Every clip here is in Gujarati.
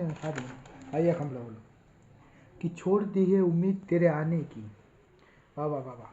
ને સારી આયા ખંભલા બોલો कि छोड़ दी है उम्मीद तेरे आने की वाह वाह वाह वाह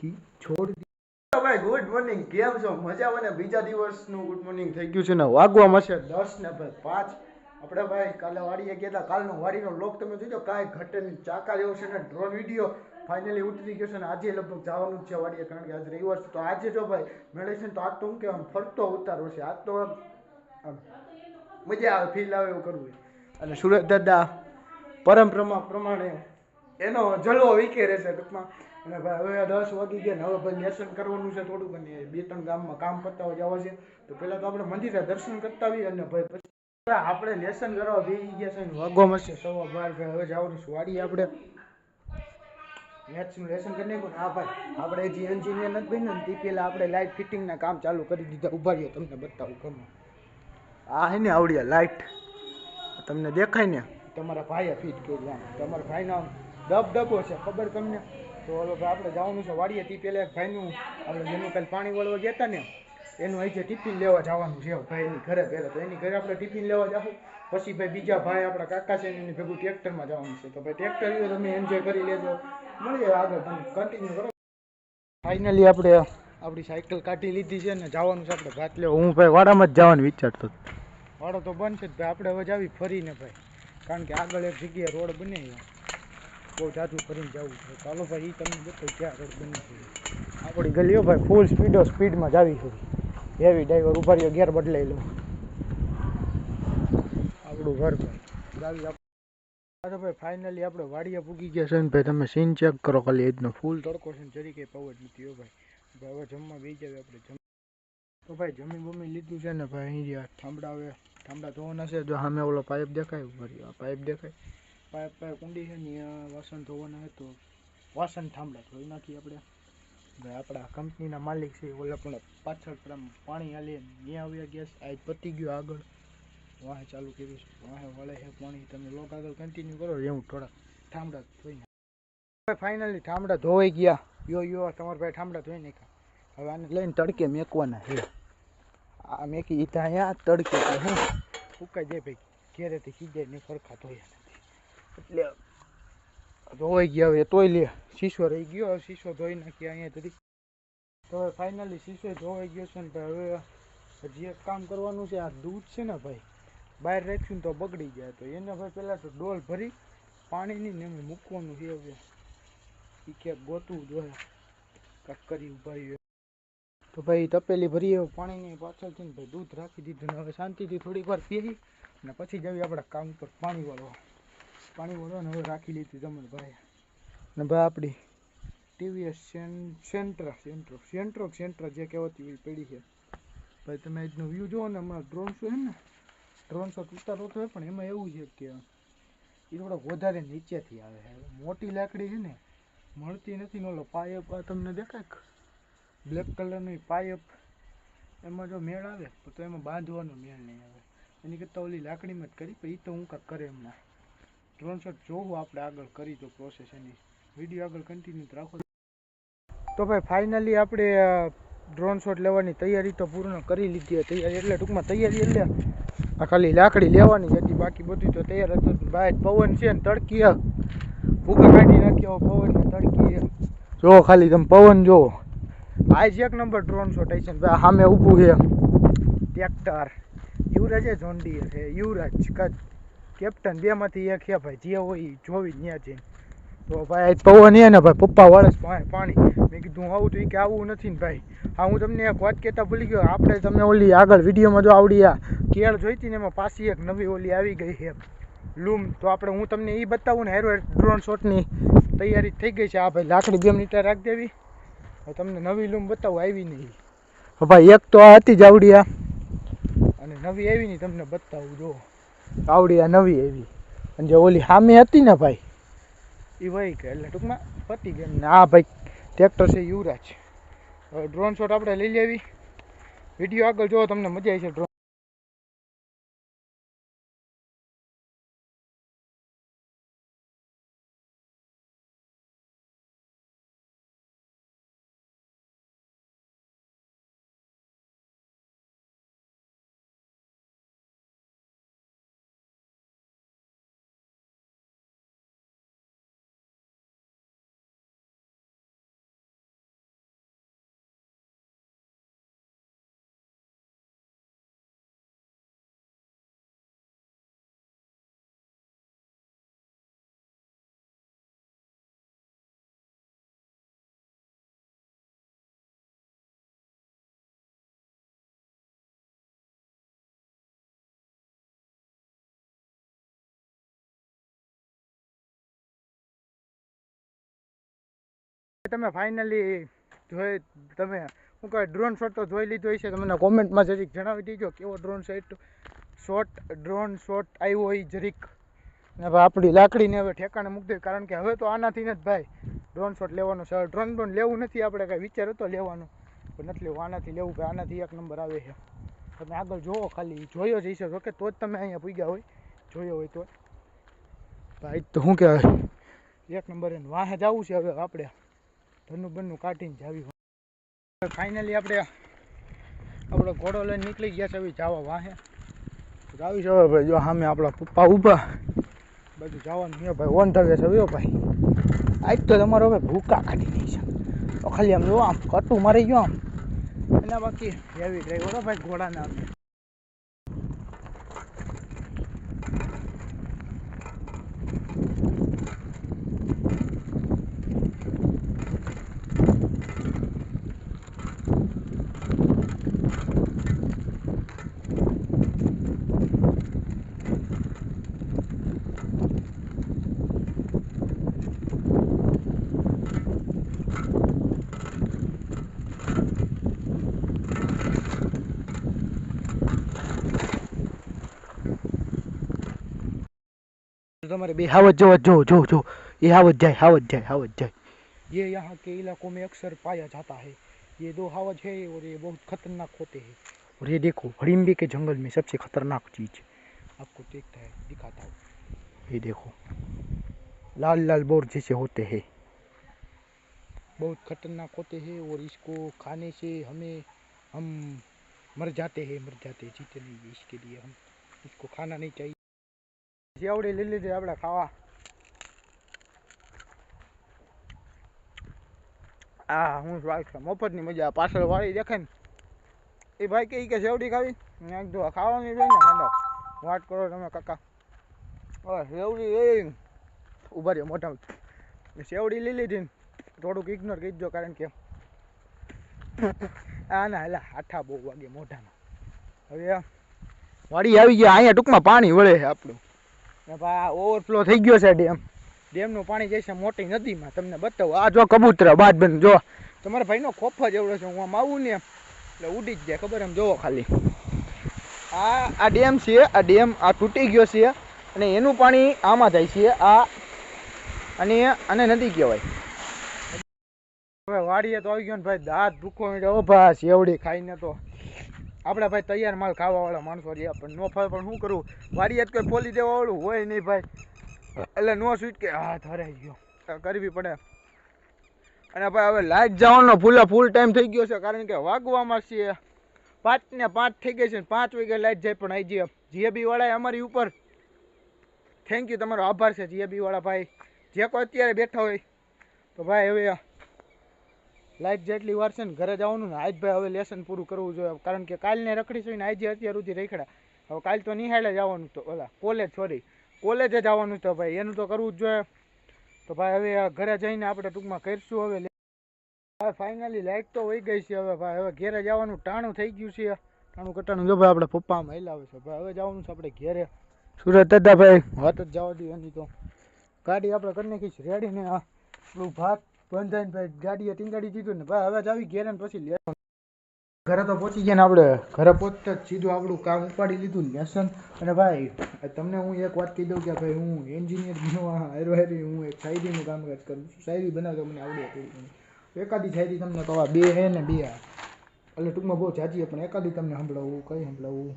कि छोड़ दी તો ભાઈ ગુડ મોર્નિંગ કેમ છો મજા મને બીજા દિવસનું ગુડ મોર્નિંગ થઈ ગયું છે ને વાગવામાં છે દસ ને ભાઈ પાંચ આપણે ભાઈ કાલે વાડીએ ગયા હતા કાલનો વાડીનો લોક તમે જોજો કાંઈ ઘટે નહીં ચાકા જેવો છે ને ડ્રોન વિડીયો ફાઇનલી ઉતરી ગયો છે ને આજે લગભગ જવાનું જ છે વાડીએ કારણ કે આજે રવિવાર છે તો આજે જો ભાઈ મળે છે ને તો આજ તો હું કે આમ ફરતો ઉતારો છે આજ તો આમ મજા આવે ફીલ આવે એવું કરવું અને સુરત દાદા પરંપરા પ્રમાણે એનો જલવો વીકે રહેશે ટૂંકમાં. અને ભાઈ, હવે દસ વાગી ગયા હવે ભાઈ દર્શન કરવાનું છે થોડુંક અને બે ત્રણ ગામમાં કામ પતાવવા જવા છે. તો પહેલાં તો આપણે મંદિરે દર્શન કરતા આવીએ અને ભાઈ પછી આપણે લેસન કરવા બેસી ગયા છે વાગો મળશે છે સવા બાર. ભાઈ, હવે જવાનું છે આપણે. મેથ્સનું લેસન કરી નાખ્યું હા ભાઈ, આપણે જે એન્જિનિયર નથી બન્યું ને તે પહેલાં આપણે લાઇટ ફિટિંગના કામ ચાલુ કરી દીધા. ઊભા રહ્યો તમને બતાવું ગમે. આ હે ને આવડ્યા લાઇટ તમને દેખાય ને? તમારા ભાઈએ ફિટ કરી આમ. તમારા ભાઈનો ડબ ડબો છે, ખબર તમને? તો હવે આપણે જવાનું છે વાડીએ. તે પહેલાં એક ભાઈનું, આપણે જેનું કાલે પાણી વળવા ગયા હતા ને, એનું અહીં ટિફિન લેવા જવાનું છે ભાઈ એની ઘરે પહેલાં. તો એની ઘરે આપણે ટિફિન લેવા જાઉં પછી ભાઈ બીજા ભાઈ આપણા કાકા છે એની ભેગું ટ્રેક્ટરમાં જવાનું છે. તો ભાઈ ટ્રેક્ટર તમે એન્જોય કરી લેજો. મળીએ આગળ. તમે કન્ટિન્યુ કરો. ફાઇનલી આપણે આપણી સાયકલ કાઢી લીધી છે ને, જવાનું છે આપણે ભાત લેવા. હું ભાઈ વાડામાં જ જવાનું વિચારતો. વાડો તો બંધ છે ભાઈ. આપણે હવે જાવી ફરીને ભાઈ. કારણ કે આગળ એક જગ્યાએ રોડ બને. બહુ જાજુ ફરીને જવું છે. ચાલો ભાઈ એ તમને બતાવું ક્યાં રોડ બની છે. આપણી ગલીઓ ભાઈ. ફૂલ સ્પીડો સ્પીડમાં જાવી છે. હેવી ડ્રાઈવર ઊભા રહ્યો ગેર બદલાઈ લો. આપણું ઘર ભાઈ. જાવી અરે ભાઈ ફાઇનલી આપણે વાડીએ પૂગી ગયા છે ને ભાઈ, તમે સીન ચેક કરો ખાલી એજનો ફૂલ તડકો છે ને જરી કંઈ પવન નથી હો ભાઈ. હવે જમવા બેસી જાવે આપણે જમ તો ભાઈ, જમી બમી લીધું છે ને ભાઈ, અહીં રહ્યા હવે ઠામડા ધોવાના છે, જો સામે ઓલો પાઇપ દેખાય ઉપર આ પાઇપ દેખાય. પાઇપ પાઇપ કુંડી છે ને વાસણ ધોવાના છે તો વાસણ ઠામડા ધોઈ નાખી આપણે. આપણા કંપનીના માલિક છે, ઓલા પણ પાછળ પણ હાલીએ ત્યાં આવ્યા ગેસ આજ પતી ગયો આગળ. વાહે ચાલુ કર્યું છે. વાહે વળે છે પાણી. તમે લોક આગળ કન્ટિન્યુ કરો એવું થોડા ઠામડા ધોઈ નાખ ફાઇનલી ઠામડા ધોવાઈ ગયા. યો યો, તમારા ભાઈ ઠામડા ધોઈ નાખ્યા. હવે આને લઈને તડકે મેકવાના છે. આ મેકી ઈતા અહીંયા તડકે હું. ફૂકાઈ જાય ભાઈ. ઘેરેથી કીધે ને ફરખા ધોયા નથી. એટલે ધોવાઈ ગયા હવે, તોય લે. શીશો રહી ગયો શીશો ધોઈ નાખ્યા અહીંયા તરી તો હવે ફાઇનલી શીશો ધોવાઈ ગયો છે ને ભાઈ, હવે હજી એક કામ કરવાનું છે, આ દૂધ છે ને ભાઈ, બહાર રાખ્યું તો બગડી જાય. તો એને ભાઈ પહેલાં તો ડોલ ભરી, પાણીની ને મૂકવાનું છે હવે. એ ક્યાંક ગોતવું જોઈએ કાંક કરી ઊભા તો ભાઈ તપેલી ભરીએ પાણીની પાછળથી ને ભાઈ દૂધ રાખી દીધું ને હવે શાંતિથી થોડીક વાર પીએ ને પછી જવી આપણા કામ પર. પાણી વાળવા પાણી વાળવા હવે રાખી લીધું જમણ ભાઈ. ને ભાઈ આપણી ટીવીએસ સેન્ટ્રા સેન્ટ્રો સેન્ટ્રો સેન્ટ્રા જે કહેવાતી હોય પડી છે. ભાઈ તમે આજનો વ્યૂ જુઓ ને હમણાં ડ્રોન શો છે ને ડ્રોન શોટ ઉતારો તો હોય પણ એમાં એવું છે કે એ થોડોક વધારે નીચેથી આવે છે. મોટી લાકડી છે ને, મળતી નથી ને ઓલો પાયો તમને દેખાય બ્લેક કલરની પાઇપ એમાં જો મેળ આવે, તો એમાં બાંધવાનો મેળ નહીં આવે. એની કરતાં ઓલી લાકડીમાં જ કરી, પણ એ તો હું કાંક કરે એમના. ડ્રોન શોટ જોવું આપણે આગળ કરી તો પ્રોસેસ એની. વીડિયો આગળ કન્ટિન્યુ રાખો. તો ભાઈ ફાઇનલી આપણે ડ્રોન શોટ લેવાની તૈયારી તો પૂર્ણ કરી લીધી તૈયારી એટલે ટૂંકમાં તૈયારી એટલે આ ખાલી લાકડી લેવાની હતી બાકી બધું તો તૈયાર હતું ભાઈ, પવન છે ને તડકી. ભૂકા કાઢી નાખ્યો પવન ને તડકી. જો ખાલી તમે પવન જુઓ. આજ એક નંબર ડ્રોન છે ભાઈ સામે ઊભું છે. ટ્રેક્ટર યુવરાજ છે જોન્ડિયર છે. યુવરાજ કા કેપ્ટન બેમાંથી એક છે ભાઈ, જે હોય જોવી ત્યાં જઈને તો ભાઈ પવન એ ને ભાઈ, પપ્પા વળસ પાણી. મેં કીધું આવું તો કે આવું નથી ને ભાઈ. હા, હું તમને એક વાત કહેતા ભૂલી ગયો. આપણે તમને ઓલી આગળ વિડીયોમાં જો આવડી આ કેળ જોઈતી ને એમાં પાછી એક નવી ઓલી આવી ગઈ છે. લૂમ. તો આપણે, હું તમને એ બતાવું ને હેરો ડ્રોન શોટની તૈયારી થઈ ગઈ છે. આ ભાઈ લાકડી બે મિનિટ રાખી દેવી. તમને નવી લૂમ બતાવું આવી નહીં. ભાઈ એક તો આ હતી જ આવડી આ અને નવી આવી નહીં તમને બતાવું જો. આવડી આ નવી આવી. અને જે ઓલી સામે હતી ને ભાઈ એ વહી ગઈ એટલે ટૂંકમાં પતી ગઈ. ને આ ભાઈ ટ્રેક્ટર છે યુવરાજ હવે ડ્રોન શોટ આપણે લઈ લેવી. વીડિયો આગળ જો તમને મજા આવી છે ડ્રોન તમે ફાઇનલી જોઈ, તમે શું કહે ડ્રોન શોટ તો જોઈ લીધો હશે. તમને કોમેન્ટમાં જરીક જણાવી દીજો કેવો drone shot shot drone shot આવ્યો હોય જરીક. ને ભાઈ આપણી લાકડીને હવે ઠેકાણે મૂકી દઈએ કારણ કે હવે તો આનાથી જ ભાઈ ડ્રોન શોટ લેવાનો છે. ડ્રોન ડ્રોન લેવું નથી, આપણે કાંઈ વિચાર હતો લેવાનો. પણ નથી લેવું, આનાથી લેવું કે આનાથી એક નંબર આવે છે. તમે આગળ જોવો ખાલી, જોયો જ હશે. જોકે તો જ તમે અહીંયા પૂગ્યા હોય, જોયો હોય તો ભાઈ, તો શું કહેવાય? એક નંબર વાહે જવું છે હવે આપણે. ધનનું બનનું કાઢીને જાવી ફાઇનલી આપણે આપણો ઘોડો લઈને નીકળી ગયા છે, હવે જવા વાહે. જાવી છે ભાઈ, જો સામે આપણા પપ્પા ઊભા. બધું જવાનું નહીં ભાઈ ઓન થવે છે હવે ભાઈ. આજ તો તમારો હવે ભૂકા કાઢી નહીં છે. તો ખાલી આમ જો, આમ કટું મારી ગયો આમ. એના બાકી હેવી ડ્રાઈવર ભાઈ, ઘોડાના. तो बे हावत जो जो जो जो ये हावत जाए हावत जाए हावत जाए ये यहाँ के इलाकों में अक्सर पाया जाता है। ये दो हावज है और ये बहुत खतरनाक होते हैं। और ये देखो हड़िम्बी के जंगल में सबसे खतरनाक चीज़। आपको देखता है, दिखाता हूँ। ये देखो, लाल लाल बोर जैसे होते हैं। बहुत खतरनाक होते हैं और इसको खाने से हमें, हम मर जाते हैं, मर जाते हैं। जीते नहीं इसके लिए हम। इसको खाना नहीं चाहिए। સેવડી લઈ લીધી આપણે ખાવા. આ હું સ્વાદ છે, મફતની મજા પાછળ વાળી દેખાય ને. એ ભાઈ કહે કે સેવડી ખાવી? મેં કીધું ખાવાની જોઈ ને માંડો વાત કરો તમે, કાકા. હવે સેવડી એ ઊભા રહ્યો મોટા સેવડી લઈ લીધી ને, થોડુંક ઇગ્નોર કરી દો કારણ કે. આ ના એટલે હાથા બહુ વાગે મોઢામાં. હવે વાડી આવી ગયા, અહીંયા ટૂંકમાં પાણી વળે છે આપણું. ભાઈ ઓવરફ્લો થઈ ગયો છે ડેમ. ડેમનું પાણી જશે મોટી નદીમાં, તમને બતાવું. આ જો કબૂતર, બાદ બંધ જો. તમારા ભાઈનો ખોફ જ એવડો છે, હું આમ આવું ને એટલે ઉડી જ જાય, ખબર એમ? જોવો ખાલી. આ આ ડેમ છે, આ ડેમ આ તૂટી ગયો છે અને એનું પાણી આમાં જાય છે, આ અને આને નદી કહેવાય. હવે વાડીએ તો આવી ગયો ને ભાઈ, દાંત ભૂખો ઓ ભા સેવડી ખાઈને તો. આપણે ભાઈ તૈયાર માલ ખાવાવાળા માણસો રહ્યા, પણ નો ફાવે, પણ શું કરવું વારી જ કોઈ ફોલી દેવાવાળું હોય નહીં ભાઈ. એટલે નો સ્વીટ કે, હા હરાઈ ગયો. કરવી પડે. અને ભાઈ હવે લાઈટ જવાનો ફૂલે ફૂલ ટાઈમ થઈ ગયો છે, કારણ કે વાગવામાં છે. પાંચ ને પાંચ થઈ ગઈ છે પાંચ વાગે લાઈટ જાય, પણ આવી જે જીએબી વાળા અમારી ઉપર. થેન્ક યુ તમારો આભાર છે જીએબી વાળા ભાઈ. જે કોઈ અત્યારે બેઠા હોય, તો ભાઈ હવે લાઈટ જેટલી વાર છે ને ઘરે જવાનું ને આજ ભાઈ હવે લેસન પૂરું કરવું જોઈએ. કારણ કે કાલને રખડી છે ને આજે અત્યાર સુધી રખડ્યા. હવે કાલ તો નિહાળે જવાનું તો, ઓલા કોલેજ સોરી કોલેજે જવાનું તો ભાઈ, એનું તો કરવું જ જોઈએ. તો ભાઈ હવે ઘરે જઈને આપણે ટૂંકમાં કરીશું હવે. હવે ફાઇનલી લાઈટ તો વહી ગઈ છે હવે ભાઈ, હવે ઘેરે જવાનું ટાણું થઈ ગયું છે. ટાણું કટાણું જો ભાઈ આપણે પપ્પા મહિલાવે છે. ભાઈ હવે જવાનું છે આપણે ઘેરે. સુરત દાદા ભાઈ, વાત જ જવા દઈએ એની તો. ગાડી આપણે કરી નાખીશ રેડી ને પેલું ભાત બંધાઈને ભાઈ ગાડીએ ટીંગાડી દીધું ને ભાઈ હવે આવી ઘેરે ને પછી લે ઘરે તો પહોંચી ગયા ને આપણે. ઘરે પહોંચતા જ સીધું આપણું કામ ઉપાડી લીધું ને લેસન અને ભાઈ તમને હું એક વાત કહી દઉં કે ભાઈ હું એન્જિનિયર બનવા હારો હું એક શાયરીનું કામકાજ કરું છું. શાયરી બનાવતા મને આવડે થોડી એકાદી શાયરી તમને કહવા બે હે ને બે. આ એટલે ટૂંકમાં બહુ જાજી પણ એકાદી તમને સંભળાવું, કઈ સંભળાવું.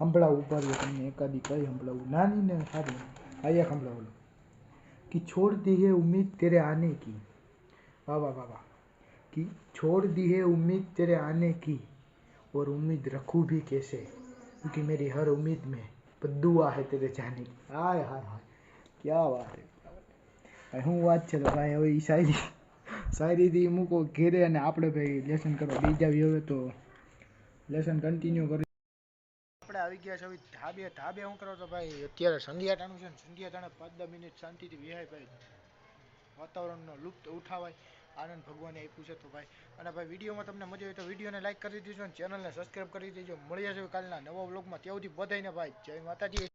સંભળાવું ઉપર તમને એકાદી કઈ સંભળાવું નાની ને સારી આ એક સંભળાવું कि छोड़ दी है उम्मीद तेरे आने की वाह वाह वाह वाह कि छोड़ दी है उम्मीद तेरे आने की और उम्मीद रखूं भी कैसे क्योंकि मेरी हर उम्मीद में बद्दुआ है तेरे जाने की हाय हाय हाय क्या बात है ભાઈ શું વાત છે તો ભાઈ હવે એ શાયરી શાયરીથી મૂકો ઘેરે અને આપણે ભાઈ લેસન કરવા બીજા હવે તો લેસન કન્ટિન્યુ કરી આપણે આવી ગયા છે. હવે ઢાબે ઢાબે હું કરો તો ભાઈ? અત્યારે સંધ્યા ટાણું છે ને સંધ્યા ટાણે પાંચ દસ મિનિટ શાંતિથી વિહાય ભાઈ. વાતાવરણનો લુપ્ત ઉઠાવાય. આનંદ ભગવાને આપ્યું છે તો ભાઈ. અને ભાઈ, વિડીયોમાં તમને મજા આવી તો વિડીયોને લાઈક કરી દેજો અને ચેનલને સબસ્ક્રાઈબ કરી દેજો. મળી જશે કાલના નવા વ્લોગમાં ત્યાં સુધી બધાને ભાઈ, જય માતાજી.